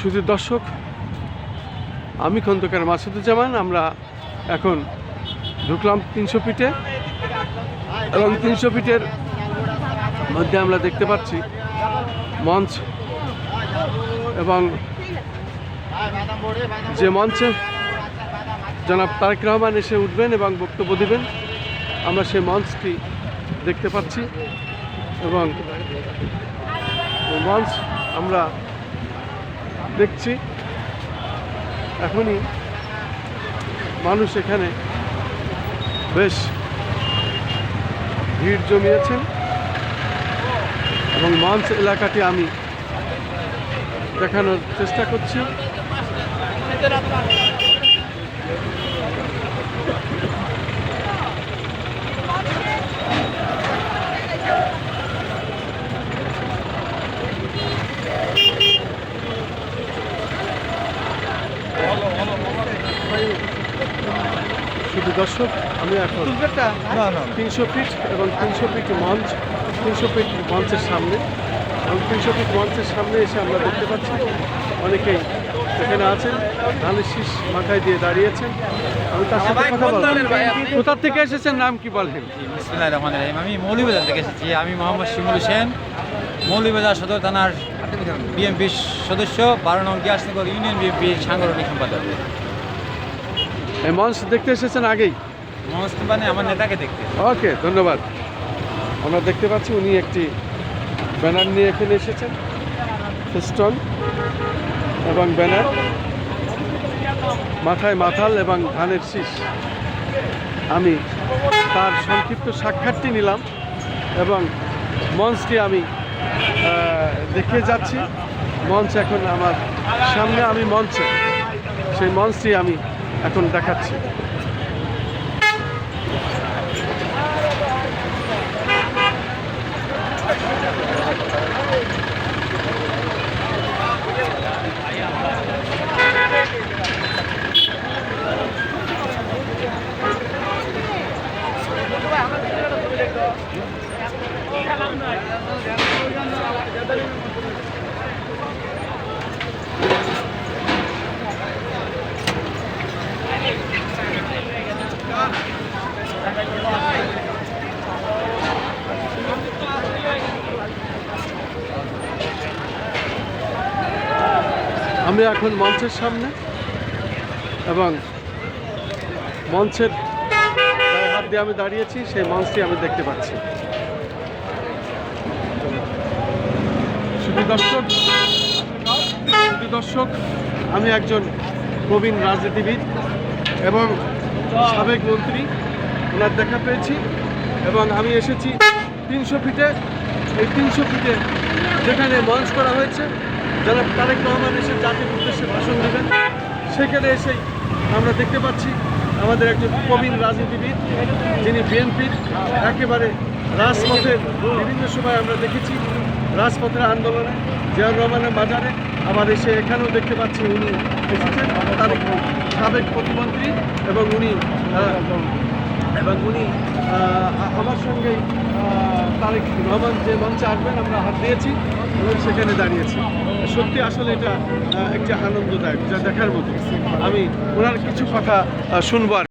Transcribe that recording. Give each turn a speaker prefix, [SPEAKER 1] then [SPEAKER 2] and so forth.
[SPEAKER 1] শুধু দর্শক, আমি খন্দকার মাসুদুজ্জামান, আমরা এখন ঢুকলাম তিনশো ফিটে এবং তিনশো ফিটের মধ্যে আমরা দেখতে পাচ্ছি মঞ্চ এবং যে মঞ্চে জনাব তারেক রহমান এসে উঠবেন এবং বক্তব্য দেবেন, আমরা সেই মঞ্চটি দেখতে পাচ্ছি এবং ওই মঞ্চ আমরা দেখছি। এখনই মানুষ এখানে বেশ ভিড় জমিয়েছেন এবং মঞ্চ এলাকাটি আমি দেখানোর চেষ্টা করছি। শুধু দর্শক আমি এখন তিনশো ফিট এবং তিনশো ফিট মঞ্চ তিনশো ফিট মঞ্চের সামনে। এবং তিনশো ফিট মঞ্চের সামনে এসে আমরা দেখতে পাচ্ছি অনেকেই এখানে আছেন ধানের শীষ মাথায় দিয়ে দাঁড়িয়েছেন। আমি তার সাথে কথা বলব। কোথা থেকে এসেছেন নাম কি বলেন?
[SPEAKER 2] বিসমুল্লাহ রহমান রহিম। আমি মৌলভীবাজার থেকে এসেছি। আমি মোহাম্মদ শিমুল হোসেন মৌলভীবাজার সদর থানার বিএনপির সদস্য বারো নং গিয়াসনগর ইউনিয়ন বিএনপির সাংগঠনিক সম্পাদক।
[SPEAKER 1] এই মঞ্চ দেখতে এসেছেন আগেই?
[SPEAKER 2] মানে আমার নেতাকে দেখতে।
[SPEAKER 1] ওকে ধন্যবাদ। আমরা দেখতে পাচ্ছি উনি একটি ব্যানার নিয়ে এখানে এসেছেন ফেস্টন এবং ব্যানার মাথায় মাথাল এবং ধানের শীষ। আমি তার সংক্ষিপ্ত সাক্ষাৎটি নিলাম এবং মঞ্চটি আমি দেখে যাচ্ছি। মঞ্চ এখন আমার সামনে আমি মঞ্চে। সেই মঞ্চটি আমি এখন দেখাচ্ছি। আমি এখন মঞ্চের সামনে এবং মঞ্চের হাত দিয়ে আমি দাঁড়িয়েছি, সেই মঞ্চটি আমি দেখতে পাচ্ছি। দর্শক দর্শক, আমি একজন প্রবীণ রাজনীতিবিদ এবং সাবেক মন্ত্রী, ওনার দেখা পেয়েছি এবং আমি এসেছি তিনশো ফিটে। এই তিনশো ফিটে যেখানে মঞ্চ করা হয়েছে যারা তারেক রহমান এসে জাতির উদ্দেশ্যে ভাষণ দেবেন, সেখানে এসেই আমরা দেখতে পাচ্ছি আমাদের একজন প্রবীণ রাজনীতিবিদ, যিনি বিএনপির একেবারে রাজপথের বিভিন্ন সময় আমরা দেখেছি রাজপথের আন্দোলনে, জিয়াউর রহমানের বাজারে, আবার এসে এখানেও দেখতে পাচ্ছি উনি এসেছেন তারেক সাবেক প্রতিমন্ত্রী এবং উনি এবং উনি আমার সঙ্গে তারেক রহমান যে মঞ্চে আসবেন, আমরা হাত দিয়েছি এবং সেখানে দাঁড়িয়েছি। সত্যি আসলে এটা একটা আনন্দদায়ক, যা দেখার মতো। আমি ওনার কিছু কথা শুনবার